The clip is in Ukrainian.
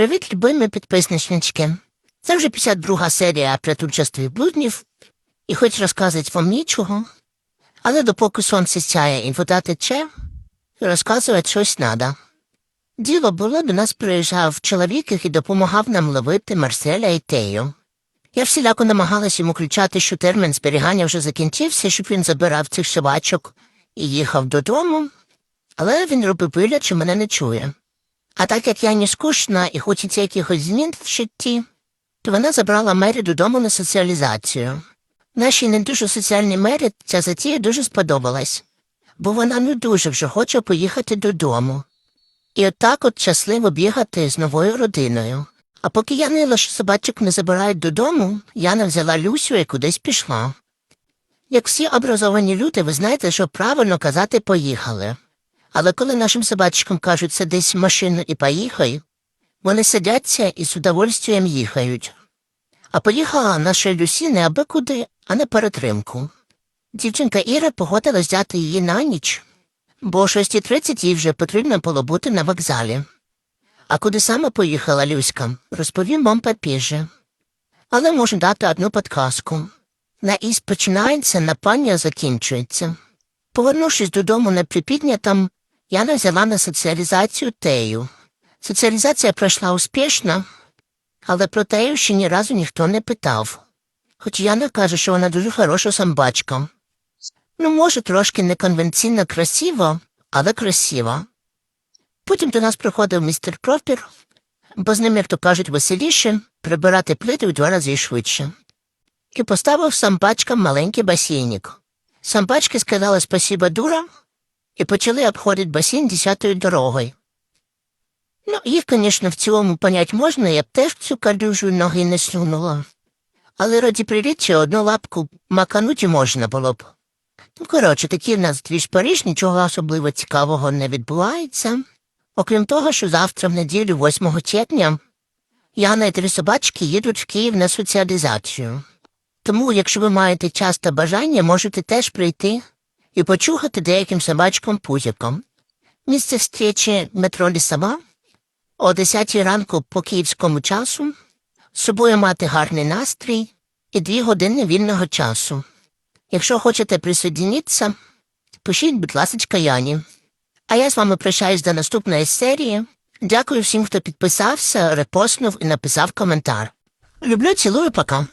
Привіт, любимі підписничнички. Це вже 52 серія творчество блуднів, і хоч розказувати вам нічого, але допоки сонце сяє і вода тече, розказувати щось надо. Діло було, до нас приїжджав чоловік, який допомагав нам ловити Марселя і Тею. Я всіляко намагалась йому кричати, що термін зберігання вже закінчився, щоб він забирав цих собачок і їхав додому, але він робив вигляд, що мене не чує. А так як я не скучна і хочеться якихось змін в житті, то вона забрала Мері додому на соціалізацію. Нашій не дуже соціальній мері ця затія дуже сподобалась, бо вона не дуже вже хоче поїхати додому. І отак от щасливо бігати з новою родиною. А поки я нила, що собачок не забирають додому, Яна взяла Люсю і кудись пішла. Як всі образовані люди, ви знаєте, що правильно казати поїхали. Але коли нашим собачкам кажуть садись в машину і поїхай, вони сидяться і з удовольствием їхають. А поїхала наша Люсі не аби куди, а на перетримку. Дівчинка Іра погодилась взяти її на ніч, бо о 6.30 їй вже потрібно було бути на вокзалі. А куди саме поїхала Люська, розповім вам попізже. Але можу дати одну подказку. На із починається, на пання закінчується. Повернувшись додому на припіднятам, Яна взяла на соціалізацію Тею. Соціалізація пройшла успішно, але про Тею ще ні разу ніхто не питав. Хоч Яна каже, що вона дуже хороша самбачка. Ну, може, трошки неконвенційно красиво, але красиво. Потім до нас приходив містер Пропір, бо з ним, як то кажуть, веселіше, прибирати плити в два рази швидше. І поставив самбачкам маленький басейник. Самбачки сказали спасіба дура і почали обходити басейн десятою дорогою. Ну, їх, звісно, в цілому понять можна, я б теж цю калюжу ноги не сунула. Але раді приліччя одну лапку макануть і можна було б. Ну, коротше, такі в нас дві ж нічого особливо цікавого не відбувається. Окрім того, що завтра в неділю, 8 червня, Яна і три собачки їдуть в Київ на соціалізацію. Тому, якщо ви маєте час та бажання, можете теж прийти і почухати деяким собачкам пузиком. Місце встречі метро Лісова о 10 ранку по київському часу, з собою мати гарний настрій і дві години вільного часу. Якщо хочете присоединитися, пишіть, будь ласка, Яні. А я з вами прощаюсь до наступної серії. Дякую всім, хто підписався, репостнув і написав коментар. Люблю, цілую, пока.